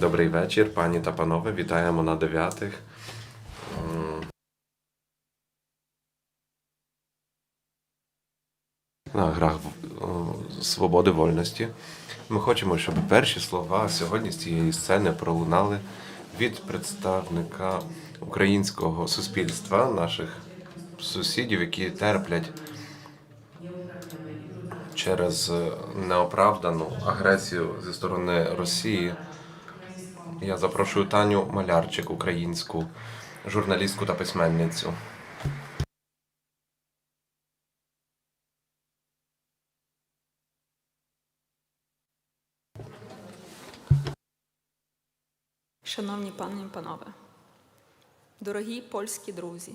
Добрий вечір, пані та панове. Вітаємо на дев'ятих. На грах свободи вольності. Ми хочемо, щоб перші слова сьогодні з цієї сцени пролунали від представника українського суспільства, наших сусідів, які терплять через е, неоправдану агресію зі сторони Росії. Я запрошую Таню Малярчик, українську журналістку та письменницю. Шановні пани і панове, дорогі польські друзі,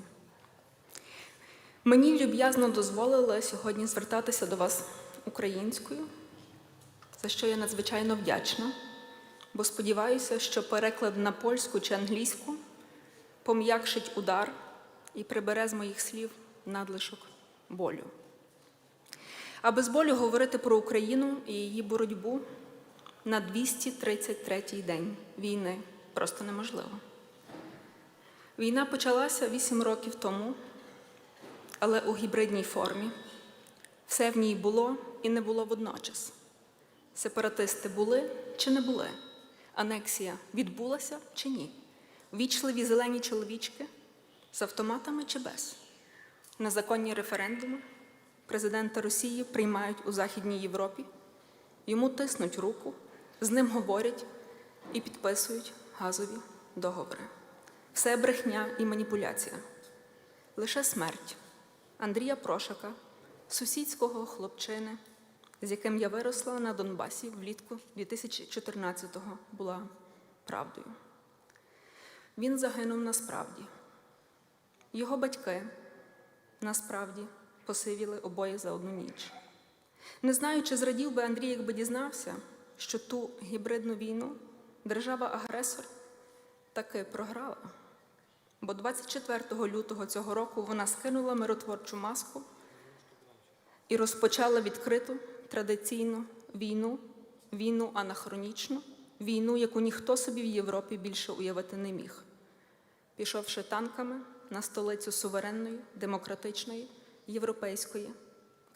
мені люб'язно дозволили сьогодні звертатися до вас українською, за що я надзвичайно вдячна, бо сподіваюся, що переклад на польську чи англійську пом'якшить удар і прибере з моїх слів надлишок болю. А без болю говорити про Україну і її боротьбу на 233-й день війни просто неможливо. Війна почалася 8 років тому, але у гібридній формі. Все в ній було і не було водночас. Сепаратисти були чи не були? Анексія відбулася чи ні? Вічливі зелені чоловічки з автоматами чи без? Незаконні референдуми президента Росії приймають у Західній Європі, йому тиснуть руку, з ним говорять і підписують газові договори. Все брехня і маніпуляція. Лише смерть Андрія Прошака, сусідського хлопчини, з яким я виросла на Донбасі влітку 2014-го, була правдою. Він загинув насправді. Його батьки насправді посивіли обоє за одну ніч. Не знаю, чи зрадів би Андрій, якби дізнався, що ту гібридну війну держава-агресор таки програла. Бо 24 лютого цього року вона скинула миротворчу маску і розпочала відкриту традиційну війну, війну анахронічну, війну, яку ніхто собі в Європі більше уявити не міг, пішовши танками на столицю суверенної, демократичної, європейської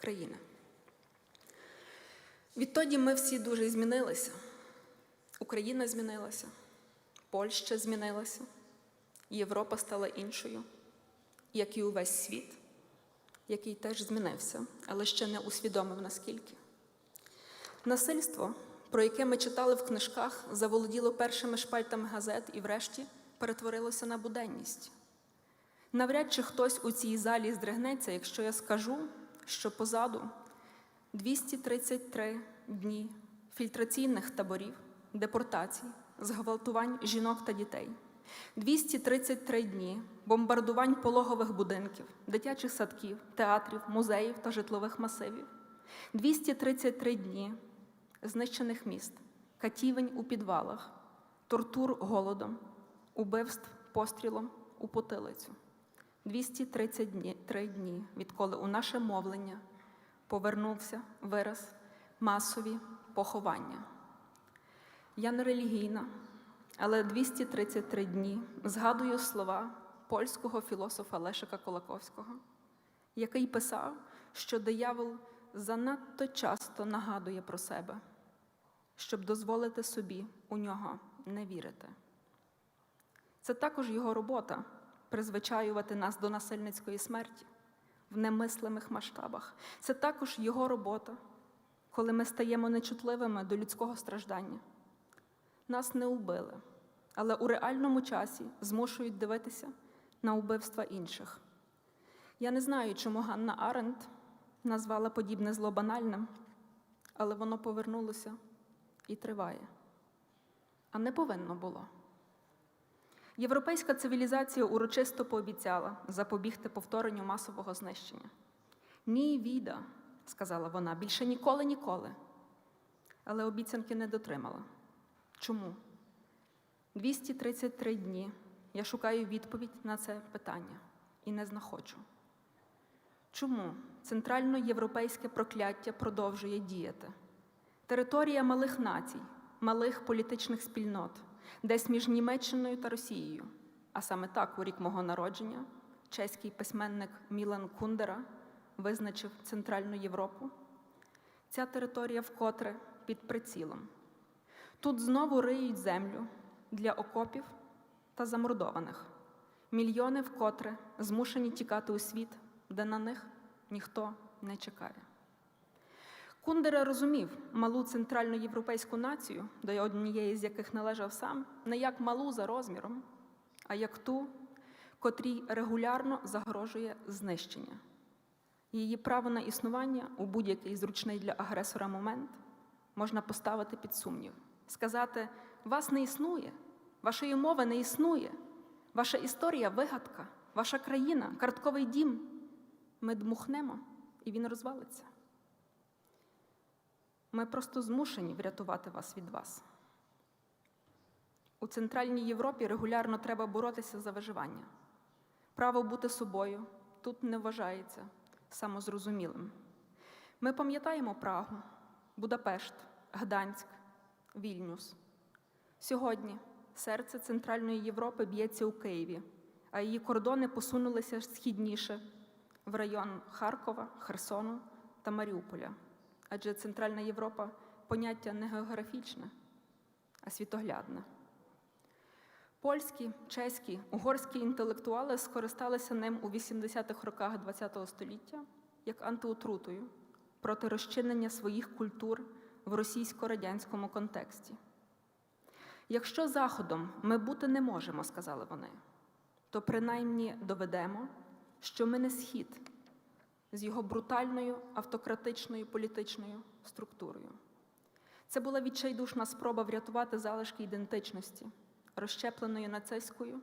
країни. Відтоді ми всі дуже змінилися. Україна змінилася, Польща змінилася, Європа стала іншою, як і увесь світ, який теж змінився, але ще не усвідомив наскільки. Насильство, про яке ми читали в книжках, заволоділо першими шпальтами газет і, врешті, перетворилося на буденність. Навряд чи хтось у цій залі здригнеться, якщо я скажу, що позаду 233 дні фільтраційних таборів, депортацій, зґвалтувань жінок та дітей, 233 дні бомбардувань пологових будинків, дитячих садків, театрів, музеїв та житлових масивів, 233 дні знищених міст, катівень у підвалах, тортур голодом, убивств пострілом у потилицю. 233 дні, відколи у наше мовлення повернувся вираз масові поховання. Я не релігійна, але 233 дні згадую слова польського філософа Лешика Колаковського, який писав, що диявол занадто часто нагадує про себе, щоб дозволити собі у нього не вірити. Це також його робота призвичаювати нас до насильницької смерті в немислимих масштабах. Це також його робота, коли ми стаємо нечутливими до людського страждання. Нас не убили, але у реальному часі змушують дивитися на убивства інших. Я не знаю, чому Ганна Аренд назвала подібне зло банальним, але воно повернулося і триває. А не повинно було. Європейська цивілізація урочисто пообіцяла запобігти повторенню масового знищення. Ні, віда, сказала вона, більше ніколи ніколи. Але обіцянки не дотримала. Чому? 233 дні я шукаю відповідь на це питання і не знаходжу. Чому центральноєвропейське прокляття продовжує діяти? Територія малих націй, малих політичних спільнот, десь між Німеччиною та Росією. А саме так, у рік мого народження, чеський письменник Мілан Кундера визначив Центральну Європу. Ця територія вкотре під прицілом. Тут знову риють землю для окопів та замордованих. Мільйони вкотре змушені тікати у світ, де на них ніхто не чекає. Кундера розумів малу центральноєвропейську націю, до однієї з яких належав сам, не як малу за розміром, а як ту, котрій регулярно загрожує знищення. Її право на існування у будь-який зручний для агресора момент можна поставити під сумнів, сказати: вас не існує, вашої мови не існує, ваша історія вигадка, ваша країна, картковий дім. Ми дмухнемо, і він розвалиться. Ми просто змушені врятувати вас від вас. У Центральній Європі регулярно треба боротися за виживання. Право бути собою тут не вважається самозрозумілим. Ми пам'ятаємо Прагу, Будапешт, Гданськ, Вільнюс. Сьогодні серце Центральної Європи б'ється у Києві, а її кордони посунулися східніше в район Харкова, Херсону та Маріуполя. Адже Центральна Європа поняття не географічне, а світоглядне. Польські, чеські, угорські інтелектуали скористалися ним у 80-х роках ХХ століття як антиотрутою проти розчинення своїх культур в російсько-радянському контексті. Якщо Заходом ми бути не можемо, сказали вони, то принаймні доведемо, що ми не схід з його брутальною автократичною політичною структурою. Це була відчайдушна спроба врятувати залишки ідентичності, розщепленої нацистською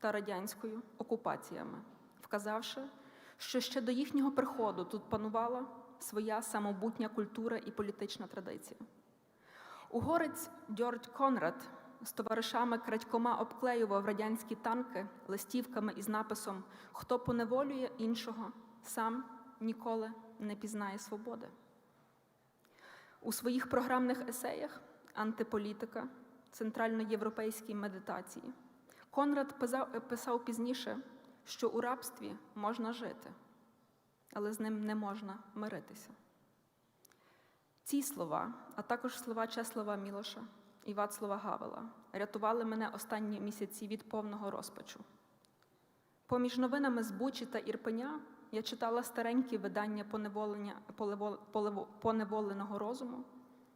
та радянською окупаціями, вказавши, що ще до їхнього приходу тут панувала своя самобутня культура і політична традиція. Угорець Дьордь Конрад з товаришами крадькома обклеював радянські танки листівками із написом Хто поневолює іншого, сам ніколи не пізнає свободи. У своїх програмних есеях Антиполітика, центральноєвропейській медитації Конрад писав, пізніше, що у рабстві можна жити, але з ним не можна миритися. Ці слова, а також слова Чеслава Мілоша і Вацлава Гавела, рятували мене останні місяці від повного розпачу. Поміж новинами з Бучі та Ірпеня я читала старенькі видання поневолення, полево- полево- поневоленого розуму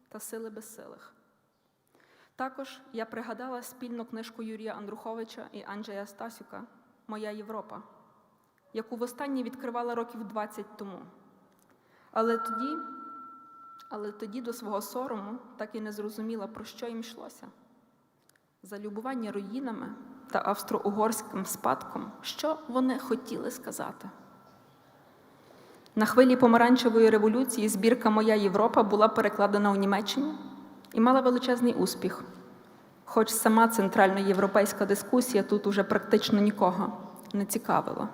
та сили безсилих. Також я пригадала спільну книжку Юрія Андруховича і Анджея Стасюка Моя Європа, яку востаннє відкривала років 20 тому. Але тоді, але тоді до свого сорому так і не зрозуміла, про що їм йшлося. Залюбування руїнами та австро-угорським спадком, що вони хотіли сказати. На хвилі помаранчевої революції збірка Моя Європа була перекладена у Німеччині і мала величезний успіх. Хоч сама центральноєвропейська дискусія тут уже практично нікого не цікавила.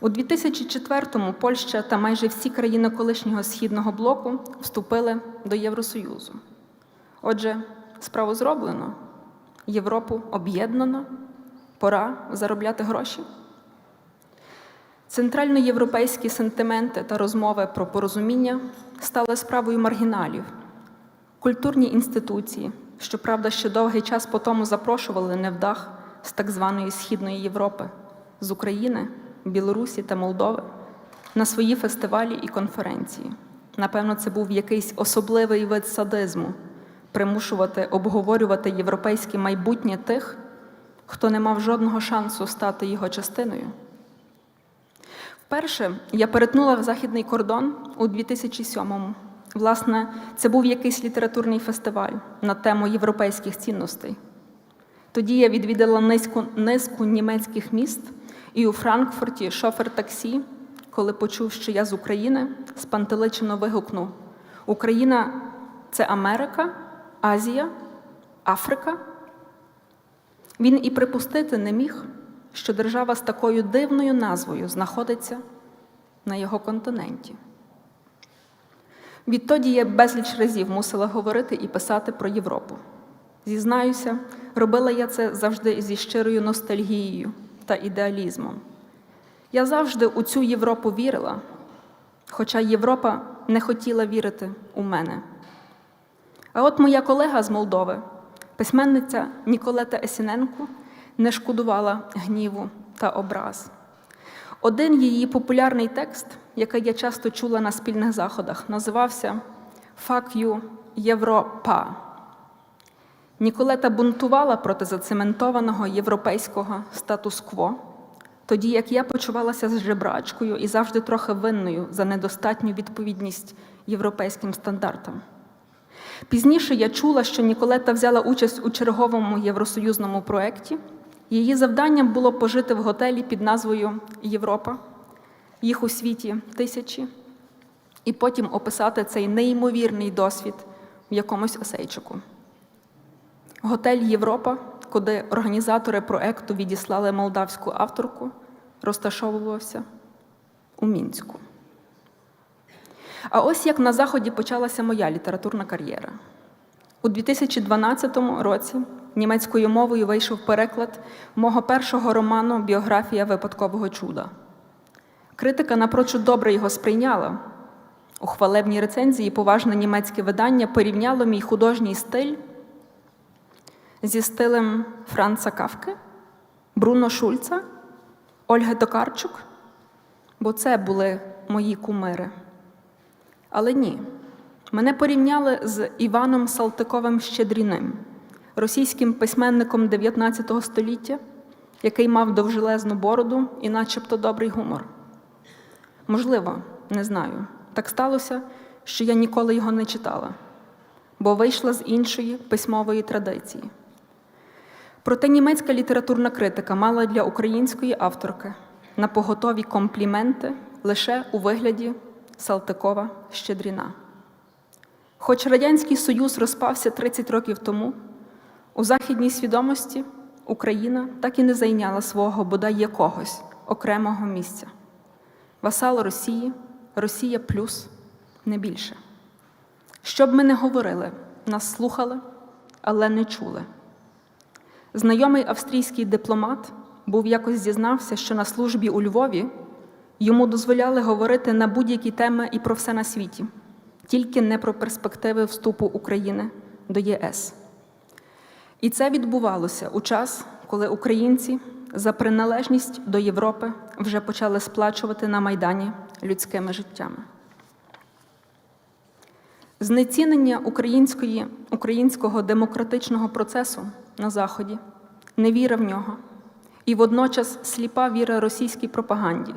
У 2004-му Польща та майже всі країни колишнього східного блоку вступили до Євросоюзу. Отже, справу зроблено, Європу об'єднано, пора заробляти гроші. Центральноєвропейські сентименти та розмови про порозуміння стали справою маргіналів. Культурні інституції, щоправда, ще довгий час по тому запрошували невдах з так званої Східної Європи, з України, Білорусі та Молдови на свої фестивалі і конференції. Напевно, це був якийсь особливий вид садизму примушувати обговорювати європейське майбутнє тих, хто не мав жодного шансу стати його частиною. Вперше я перетнула західний кордон у 2007-му. Власне, це був якийсь літературний фестиваль на тему європейських цінностей. Тоді я відвідала низку, низку німецьких міст і у Франкфурті шофер таксі, коли почув, що я з України, спантеличено вигукнув: Україна це Америка, Азія, Африка. Він і припустити не міг, що держава з такою дивною назвою знаходиться на його континенті. Відтоді я безліч разів мусила говорити і писати про Європу. Зізнаюся, робила я це завжди зі щирою ностальгією та ідеалізмом. Я завжди у цю Європу вірила, хоча Європа не хотіла вірити у мене. А от моя колега з Молдови, письменниця Ніколета Есіненко, не шкодувала гніву та образ. Один її популярний текст, який я часто чула на спільних заходах, називався «Fuck you, Європа». Ніколета бунтувала проти зацементованого європейського статус-кво, тоді як я почувалася з жебрачкою і завжди трохи винною за недостатню відповідність європейським стандартам. Пізніше я чула, що Ніколета взяла участь у черговому євросоюзному проєкті. Її завданням було пожити в готелі під назвою Європа, їх у світі тисячі, і потім описати цей неймовірний досвід в якомусь осейчику. Готель Європа, куди організатори проекту відіслали молдавську авторку, розташовувався у Мінську. А ось як на Заході почалася моя літературна кар'єра. У 2012 році німецькою мовою вийшов переклад мого першого роману Біографія випадкового чуда. Критика напрочуд добре його сприйняла. У хвалебній рецензії поважне німецьке видання порівняло мій художній стиль зі стилем Франца Кавки, Бруно Шульца, Ольги Токарчук, бо це були мої кумири. Але ні, мене порівняли з Іваном Салтиковим Щедріним, російським письменником 19 століття, який мав довжелезну бороду і начебто добрий гумор. Можливо, не знаю. Так сталося, що я ніколи його не читала, бо вийшла з іншої письмової традиції. Проте німецька літературна критика мала для української авторки на поготові компліменти лише у вигляді Салтикова Щедріна. Хоч Радянський Союз розпався 30 років тому, у західній свідомості Україна так і не зайняла свого бодай якогось окремого місця. Васал Росії, Росія плюс не більше. Що б ми не говорили, нас слухали, але не чули. Знайомий австрійський дипломат був якось зізнався, що на службі у Львові йому дозволяли говорити на будь-які теми і про все на світі, тільки не про перспективи вступу України до ЄС. І це відбувалося у час, коли українці за приналежність до Європи вже почали сплачувати на Майдані людськими життями. Знецінення української, українського демократичного процесу на Заході, невіра в нього і водночас сліпа віра російській пропаганді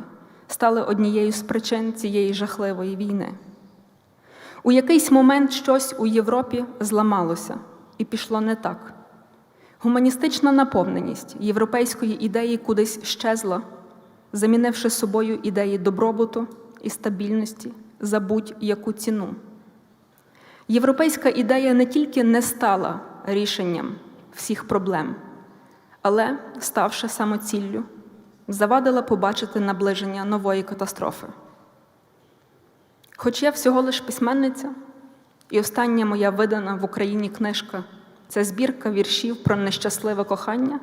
стали однією з причин цієї жахливої війни. У якийсь момент щось у Європі зламалося і пішло не так. Гуманістична наповненість європейської ідеї кудись щезла, замінивши собою ідеї добробуту і стабільності за будь-яку ціну. Європейська ідея не тільки не стала рішенням всіх проблем, але, ставши самоціллю, завадила побачити наближення нової катастрофи. Хоч я всього лиш письменниця, і остання моя видана в Україні книжка це збірка віршів про нещасливе кохання,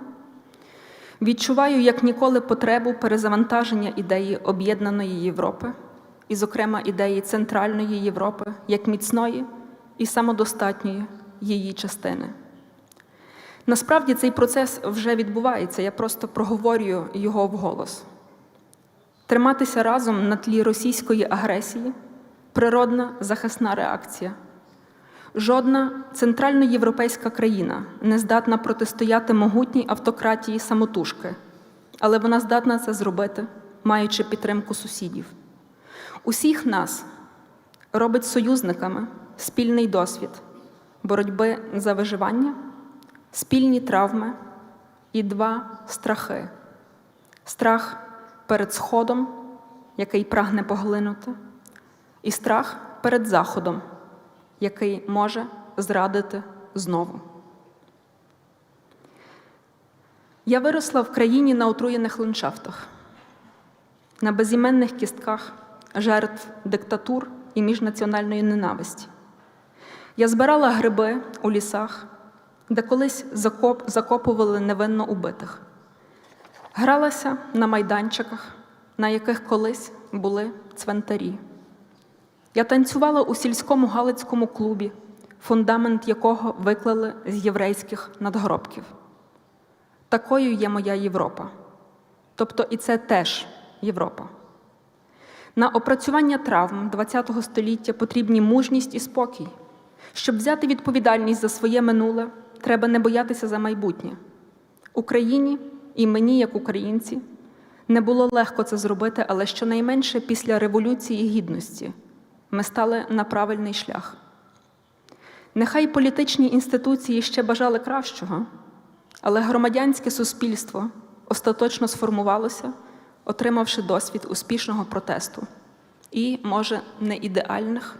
відчуваю як ніколи потребу перезавантаження ідеї об'єднаної Європи, і, зокрема, ідеї Центральної Європи як міцної і самодостатньої її частини. Насправді цей процес вже відбувається, я просто проговорюю його вголос. Триматися разом на тлі російської агресії природна захисна реакція. Жодна центральноєвропейська країна не здатна протистояти могутній автократії самотужки, але вона здатна це зробити, маючи підтримку сусідів. Усіх нас робить союзниками спільний досвід боротьби за виживання, спільні травми і два страхи: страх перед сходом, який прагне поглинути, і страх перед заходом, який може зрадити знову. Я виросла в країні на отруєних ландшафтах, на безіменних кістках жертв диктатур і міжнаціональної ненависті. Я збирала гриби у лісах, де колись закоп, закопували невинно убитих. Гралася на майданчиках, на яких колись були цвинтарі. Я танцювала у сільському галицькому клубі, фундамент якого виклали з єврейських надгробків. Такою є моя Європа. Тобто і це теж Європа. На опрацювання травм ХХ століття потрібні мужність і спокій. Щоб взяти відповідальність за своє минуле, треба не боятися за майбутнє. Україні і мені, як українці, не було легко це зробити, але щонайменше після Революції Гідності ми стали на правильний шлях. Нехай політичні інституції ще бажали кращого, але громадянське суспільство остаточно сформувалося, отримавши досвід успішного протесту і, може, не ідеальних,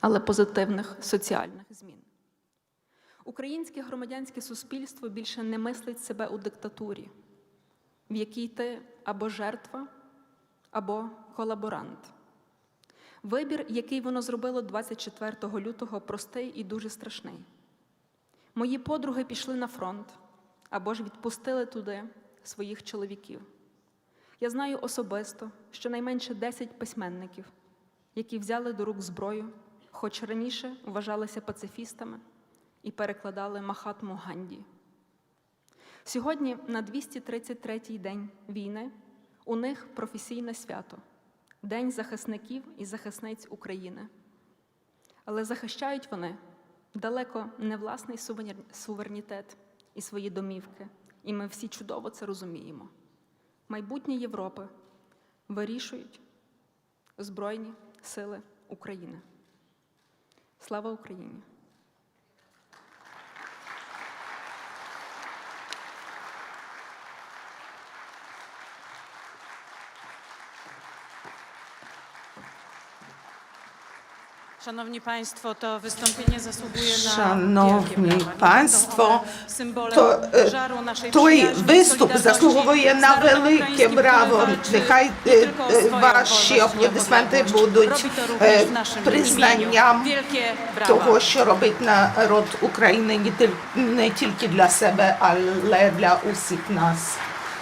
але позитивних соціальних змін. Українське громадянське суспільство більше не мислить себе у диктатурі, в якій ти або жертва, або колаборант. Вибір, який воно зробило 24 лютого, простий і дуже страшний. Мої подруги пішли на фронт або ж відпустили туди своїх чоловіків. Я знаю особисто щонайменше 10 письменників, які взяли до рук зброю, хоч раніше вважалися пацифістами і перекладали Махатму Ганді. Сьогодні, на 233-й день війни, у них професійне свято День захисників і захисниць України. Але захищають вони далеко не власний суверенітет і свої домівки, і ми всі чудово це розуміємо. Майбутнє Європи вирішують Збройні сили України. Слава Україні! Szanowni Państwo, to wystąpienie zasługuje na Szanowni. Państwo, to, e, Той виступ заслуговує на велике браво. Нехай е, е, ваші аплодисменти будуть е, признанням. Того, що робить народ України не тільки для себе, але для усіх нас.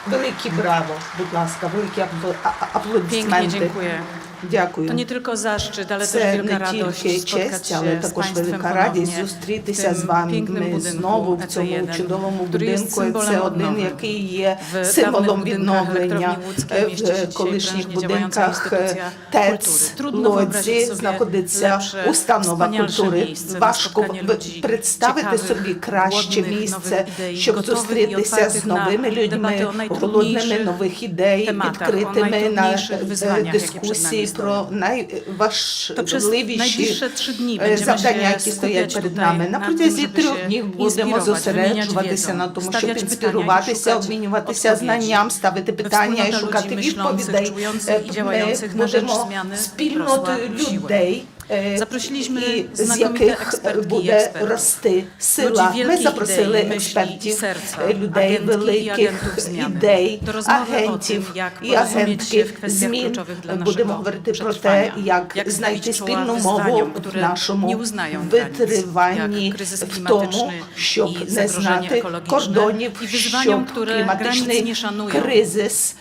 Велике браво, будь ласка, великі аплодисменти. Дякую. To nie tylko zaszczyt, ale też Це wielka не radość тільки spotkać честь, się але z також Państwem велика радість ponownie зустрітися з вами pięknym budynku знову в цьому EC1, чудовому który jest будинку. Це symbolem один, odnowy. який є W символом budynkach відновлення elektrowni łódzkiej mieści się в dzisiaj колишніх prężnie działająca будинках instytucja ТЕЦ kultury. Trudno wyobrazić Лодзі sobie знаходиться lepsze, установа wspanialsze культури. miejsce na Важко spotkanie ви- ludzi представити ciekawych, собі краще głodnych місце, nowych idei, щоб gotowych i зустрітися otwartych з na новими людьми, голодними нових ідей, tematach, o відкритими на najtrudniejszych е, wyzwaniach, jakie przed дискусії nami przez найважливіші е, завдання, які стоять перед нами. На протязі трьох днів будемо зосереджуватися на тому, щоб інспіруватися, обмінюватися знанням, ставити питання і шукати відповідей. Е, Ми будемо спільнотою людей. е, Zaprosiliśmy і з znakomite яких ekspertki i буде ekspertów. рости сила. Ludzi Ми wielkich запросили idei, myśli i експертів, serca, е, людей agentki i великих agentów zmiany. ідей, Do rozmowy o агентів tym, jak і porozumieć się агентки w kwestiach змін. kluczowych dla Будемо naszego говорити про те, przetrwania. як Jak знайти stawić czoła спільну мову wyzwaniom, в które нашому nie uznają granic, витриванні jak kryzys в тому, klimatyczny щоб i не zagrożenie знати ekologiczne кордонів, i wyzwaniom, щоб które granic кліматичний nie szanują. кризис